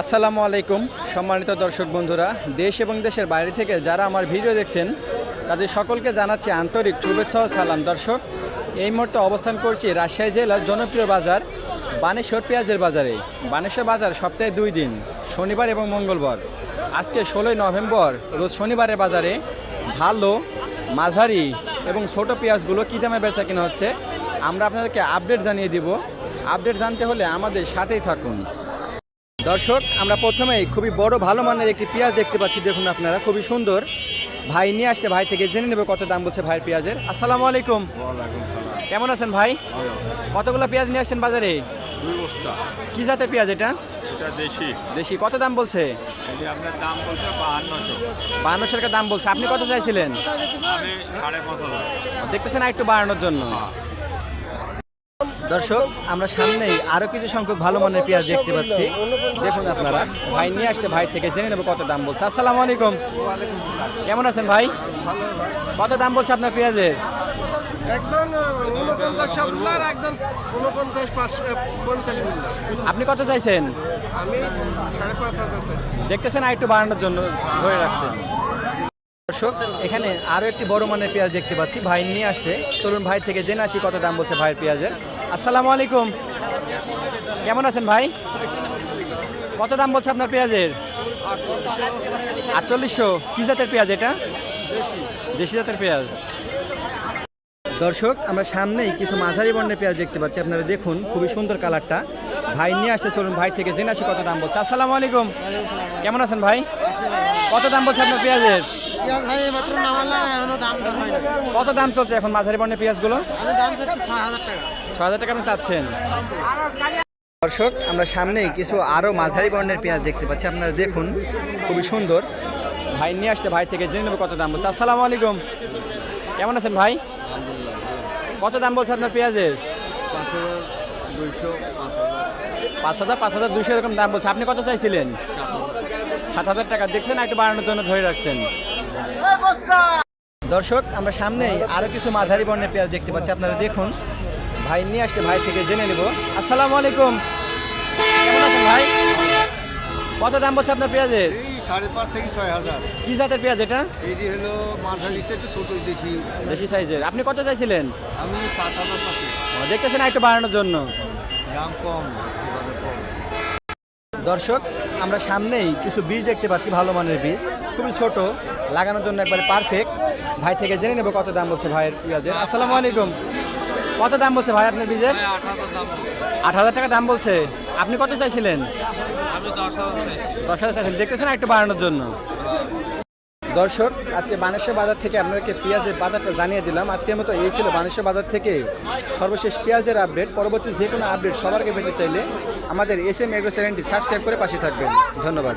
আসসালামু আলাইকুম, সম্মানিত দর্শক বন্ধুরা। দেশ এবং দেশের বাইরে থেকে যারা আমার ভিডিও দেখছেন, তাদের সকলকে জানাচ্ছি আন্তরিক শুভেচ্ছা ও সালাম। দর্শক, এই মুহূর্তে অবস্থান করছি রাজশাহী জেলার জনপ্রিয় বাজার, বানেশ্বর পেঁয়াজের বাজারে। বানেশ্বর বাজার সপ্তাহে দুই দিন, শনিবার এবং মঙ্গলবার। আজকে ষোলোই নভেম্বর, রোজ শনিবারের বাজারে ভালো, মাঝারি এবং ছোট পেঁয়াজগুলো কী দামে বেচা কিনা হচ্ছে, আমরা আপনাদেরকে আপডেট জানিয়ে দিব। আপডেট জানতে হলে আমাদের সাথেই থাকুন। দর্শক আমরা প্রথমেই খুবই বড় ভালো মানের একটি পেঁয়াজ দেখতে পাচ্ছি। দেখুন আপনারা খুবই সুন্দর। ভাই নিয়ে আসতে ভাই থেকে জেনে নেবে কত দাম বলছে ভাইয়ের পেঁয়াজের। আসসালামু আলাইকুম। কেমন আছেন ভাই? কতগুলো পেঁয়াজ নিয়ে আসছেন বাজারে? কি জাতের পেঁয়াজ এটা? দেশি। কত দাম বলছে? আপনার দাম বলছে বাহান্নশো। বাহান্নশো টাকা দাম বলছে। আপনি কত চাইছিলেন? দেখতেছেন একটু বাড়ানোর জন্য। দর্শক আমরা সামনেই আরও কিছু সংখ্যক ভালো মানের পেঁয়াজ দেখতে পাচ্ছি। দেখুন আপনারা ভাই নিয়ে আসতে ভাই থেকে জেনে নেব কত দাম বলছে। আসসালামু আলাইকুম। কেমন আছেন ভাই? কত দাম বলছে আপনার পেঁয়াজের? আপনি কত চাইছেন। দেখতেছেন আর একটু বাড়ানোর জন্য ধরে রাখছেন। দর্শক এখানে আরও একটি বড় মানের পেঁয়াজ দেখতে পাচ্ছি। ভাই নিয়ে আসছে। চলুন ভাই থেকে জেনে আসি কত দাম বলছে ভাইয়ের পেঁয়াজের। আসসালামু আলাইকুম। কেমন আছেন ভাই? কত দাম বলছে আপনার পেঁয়াজের? আটচল্লিশশো। কী জাতের পেঁয়াজ এটা? দেশি জাতের পেঁয়াজ। দর্শক, আমরা সামনেই কিছু মাঝারি বর্ণের পেঁয়াজ দেখতে পাচ্ছি। আপনারা দেখুন, খুবই সুন্দর কালারটা। ভাই, নিয়ে আসতে চলুন ভাই থেকে জেনে আসি কত দাম বলছে। আসসালামু আলাইকুম। কেমন আছেন ভাই? কত দাম বলছে আপনার পেঁয়াজের? পেঁয়াজ ভাই মাত্র নামালাম এখনও দাম দর হয় কত দাম চলছে এখন মাঝারি বর্ণের পেঁয়াজগুলো? আমি দাম চাচ্ছি ছয় হাজার টাকা। ছ হাজার টাকা আপনি চাচ্ছেন। দর্শক আমরা সামনেই কিছু আরও মাঝারি বর্ণের পেঁয়াজ দেখতে পাচ্ছি। আপনারা দেখুন খুবই সুন্দর। ভাই নিয়ে আসতে ভাই থেকে জেনে নেব কত দাম বলছে। আসসালামু আলাইকুম। কেমন আছেন ভাই? কত দাম বলছে আপনার পেঁয়াজের? পাঁচ হাজার দুইশো পাঁচ পাঁচ হাজার হাজার পাঁচ হাজার দুশো এরকম দাম বলছে। আপনি কত চাইছিলেন? সাত হাজার টাকা। দেখছেন একটু বাড়ানোর জন্য ধরে রাখছেন। দর্শক আমরা সামনেই আরও কিছু মাঝারি বর্ণের পেঁয়াজ দেখতে পাচ্ছি। আপনারা দেখুন। ভাই নিয়ে আসতে ভাই থেকে জেনে নেব। আসসালামু আলাইকুম। কেমন আছেন ভাই? কত দাম বলছে আপনার পেঁয়াজের? সাড়ে পাঁচ থেকে ছয় হাজার। কি জাতের পেঁয়াজ এটা? এটি হলো মাঝারি একটু ছোট দেশি। বেশি সাইজের। আপনি কত চাইছিলেন? আমি সাত হাজার দেখতেছেন একটু বাড়ানোর জন্য। দাম কম। দর্শক আমরা সামনেই কিছু বীজ দেখতে পাচ্ছি ভালো মানের বীজ। খুবই ছোট লাগানোর জন্য একবারে পারফেক্ট ভাই থেকে জেনে নেব কত দাম বলছে ভাইয়ের পেঁয়াজের। আসসালামু আলাইকুম। কত দাম বলছে ভাই আপনার বীজের? আট হাজার টাকা দাম বলছে। আপনি কত চাইছিলেন? দশ হাজার দশ হাজার চাইছিলেন। দেখতেছেন একটু বাড়ানোর জন্য? দর্শক, আজকে বানেশ্বর বাজার থেকে আপনাদেরকে পেঁয়াজের বাজারটা জানিয়ে দিলাম। আজকের মতো এই ছিল বানেশ্বর বাজার থেকে সর্বশেষ পেঁয়াজের আপডেট। পরবর্তী যে কোনো আপডেট সবারকে পেতে চাইলে আমাদের এস এম এগ্রো চ্যানেলটি সাবস্ক্রাইব করে পাশে থাকবেন। ধন্যবাদ।